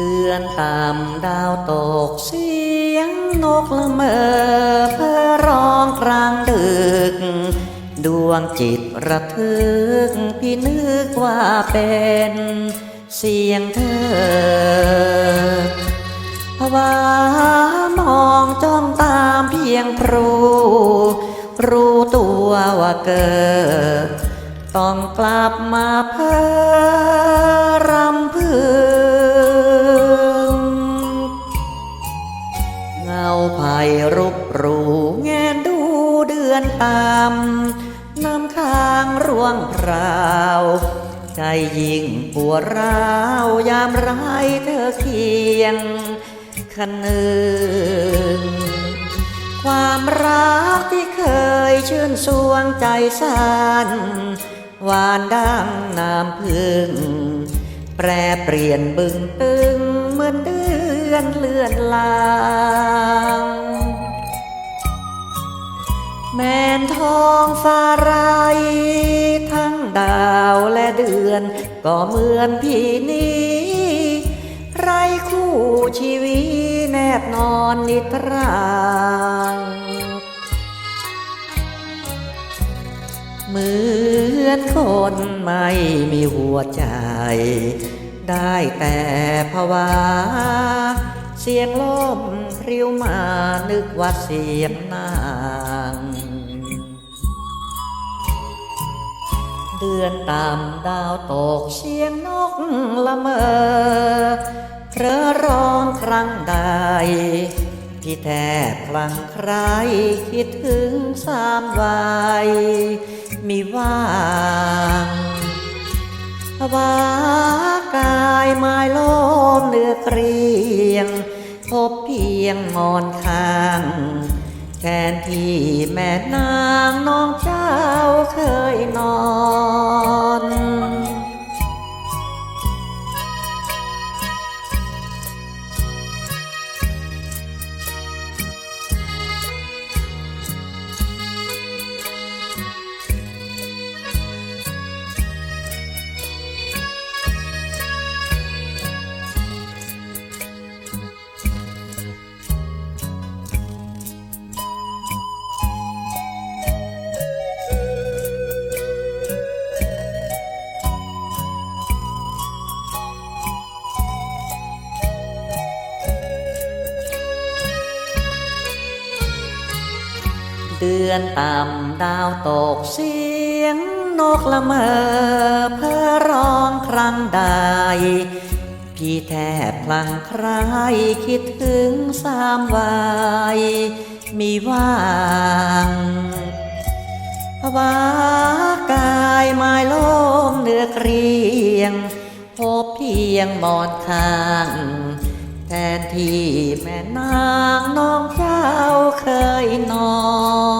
เดือนตามดาวตกเสียงนกละเมอเพื่อร้องกลางดึก ดวงจิตระทึก พี่นึกว่าเป็นเสียงเธอภาวามองจ้องตามเพียงพรูรู้ตัวว่าเกิด ต้องกลับมาเพ้อรำพึง อนตามน้ำค้างร่วงพราวใจยิ่งปวดร้าวยามไร้เธอเคียงคันนึงความรักที่เคยชื่นสวงใจสั่นหวานดังน้ำพึ่ง แปรเปลี่ยนบึงตึงเหมือนเดือนเลื่อนลา แม่นทองฟ้าไรทั้งดาวและเดือน ก็เหมือนพี่นี้ ไรคู่ชีวิตแนบนอนนิทรางเหมือนคนไม่มีหัวใจ ได้แต่ภาวาเสียงลมพริ้วมานึกว่าเสียงนา เดือนตามดาวตกเสียงนกละเมอเพรอร้องครั้งใดพี่แทบพลังใครคิดถึงสามวัยมีว่างภาวากายไม้ล้มเนื้อเกรียง พบเพียงมอนข้างแทนที่แม่นางน้องเจ้าเคยนอน เดือนต่ำดาวตกเสียงนกละเมอเพื่อร้องครั้งใด พี่แทบพลังใครคิดถึงสามวัยมีว่างวากายไม้ล้มเนื้อเกรียง พบเพียงหมอนข้าง แทนที่แม่นางน้องเจ้า นอน